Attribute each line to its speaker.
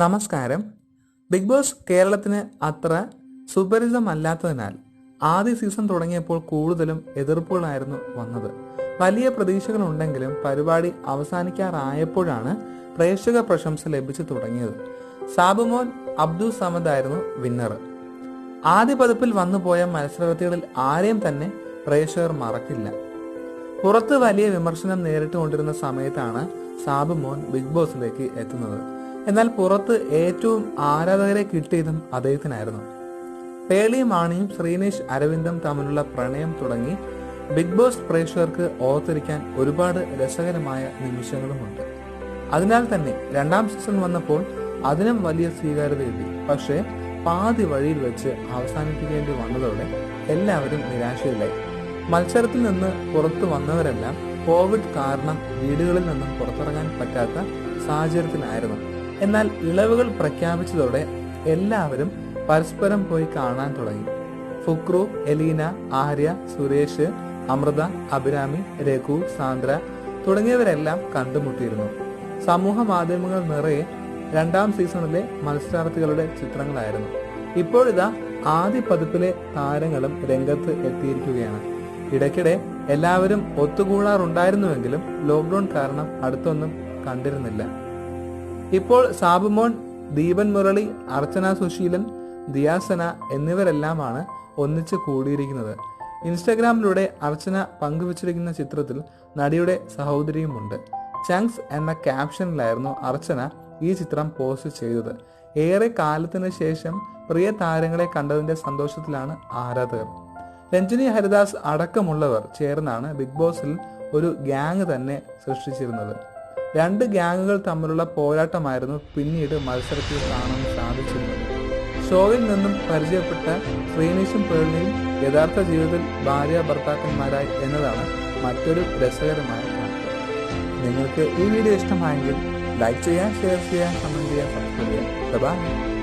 Speaker 1: നമസ്കാരം. Big boss കേരളത്തിന് അത്ര സുപരിചിതമല്ലാത്തതിനാൽ ആദ്യ സീസൺ തുടങ്ങിയപ്പോൾ കൂടുതലും എതിർപ്പുകളായിരുന്നു വന്നത്. വലിയ പ്രതീക്ഷകളുണ്ടെങ്കിലും പരിപാടി അവസാനിക്കാറായപ്പോഴാണ് പ്രേക്ഷക പ്രശംസ ലഭിച്ചു തുടങ്ങിയത്. സാബുമോൻ അബ്ദുൾ സമദ് ആയിരുന്നു വിന്നർ ആദ്യ പതിപ്പിൽ വന്നുപോയ മത്സരാർത്ഥികളിൽ ആരെയും തന്നെ പ്രേക്ഷകർ മറക്കില്ല. പുറത്ത് വലിയ വിമർശനം നേരിട്ടുകൊണ്ടിരുന്ന സമയത്താണ് സാബുമോൻ ബിഗ് ബോസിലേക്ക് എത്തുന്നത്. എന്നാൽ പുറത്ത് ഏറ്റവും ആരാധകരെ കിട്ടിയതും അദ്ദേഹത്തിനായിരുന്നു. പേളി മാണിയും ശ്രീനേഷ് അരവിന്ദും തമ്മിലുള്ള പ്രണയം തുടങ്ങി ബിഗ് ബോസ് പ്രേക്ഷകർക്ക് ഓർത്തിരിക്കാൻ ഒരുപാട് രസകരമായ നിമിഷങ്ങളുമുണ്ട്. അതിനാൽ തന്നെ രണ്ടാം സീസൺ വന്നപ്പോൾ അതിനും വലിയ സ്വീകാര്യത കിട്ടി പക്ഷേ പാതി വഴിയിൽ വെച്ച് അവസാനിപ്പിക്കേണ്ടി വന്നതോടെ എല്ലാവരും നിരാശയിലായി. മത്സരത്തിൽ നിന്ന് പുറത്തു വന്നവരെല്ലാം കോവിഡ് കാരണം വീടുകളിൽ നിന്നും പുറത്തിറങ്ങാൻ പറ്റാത്ത സാഹചര്യത്തിലായിരുന്നു. എന്നാൽ ഇളവുകൾ പ്രഖ്യാപിച്ചതോടെ എല്ലാവരും പരസ്പരം പോയി കാണാൻ തുടങ്ങി. ഫുക്രു എലീന ആര്യ സുരേഷ് അമൃത അഭിരാമി രഘു സാന്ദ്ര തുടങ്ങിയവരെല്ലാം കണ്ടുമുട്ടിയിരുന്നു. സമൂഹ മാധ്യമങ്ങൾ നിറയെ രണ്ടാം സീസണിലെ മത്സരാർത്ഥികളുടെ ചിത്രങ്ങളായിരുന്നു. ഇപ്പോഴിതാ ആദ്യ പതിപ്പിലെ താരങ്ങളും രംഗത്ത് എത്തിയിരിക്കുകയാണ്. ഇടയ്ക്കിടെ എല്ലാവരും ഒത്തുകൂടാറുണ്ടായിരുന്നുവെങ്കിലും ലോക്ക്ഡൌൺ കാരണം അടുത്തൊന്നും കണ്ടിരുന്നില്ല. ഇപ്പോൾ സാബുമോൻ ദീപൻ മുരളി അർച്ചന സുശീലൻ ദിയാസന എന്നിവരെല്ലാമാണ് ഒന്നിച്ച് കൂടിയിരിക്കുന്നത്. ഇൻസ്റ്റഗ്രാമിലൂടെ അർച്ചന പങ്കുവച്ചിരിക്കുന്ന ചിത്രത്തിൽ നടിയുടെ സഹോദരിയുമുണ്ട്. ചങ്സ് എന്ന ക്യാപ്ഷനിലായിരുന്നു അർച്ചന ഈ ചിത്രം പോസ്റ്റ് ചെയ്തത്. ഏറെ കാലത്തിന് ശേഷം പ്രിയ താരങ്ങളെ കണ്ടതിന്റെ സന്തോഷത്തിലാണ് ആരാധകർ. രഞ്ജിനി ഹരിദാസ് അടക്കമുള്ളവർ ചേർന്നാണ് ബിഗ് ബോസിൽ ഒരു ഗ്യാങ് തന്നെ സൃഷ്ടിച്ചിരുന്നത്. രണ്ട് ഗ്യാങ്ങുകൾ തമ്മിലുള്ള പോരാട്ടമായിരുന്നു പിന്നീട് മത്സരത്തിൽ കാണാൻ സാധിച്ചിരുന്നത്. ഷോയിൽ നിന്നും പരിചയപ്പെട്ട ശ്രീനീഷും പേളിനിയും യഥാർത്ഥ ജീവിതത്തിൽ ഭാര്യ ഭർത്താക്കന്മാരായി എന്നതാണ് മറ്റൊരു രസകരമായ കാര്യം നിങ്ങൾക്ക് ഈ വീഡിയോ ഇഷ്ടമായെങ്കിൽ ലൈക്ക് ചെയ്യാൻ ഷെയർ ചെയ്യാൻ കമന്റ് ചെയ്യാൻ സബ്സ്ക്രൈബ് ചെയ്യാം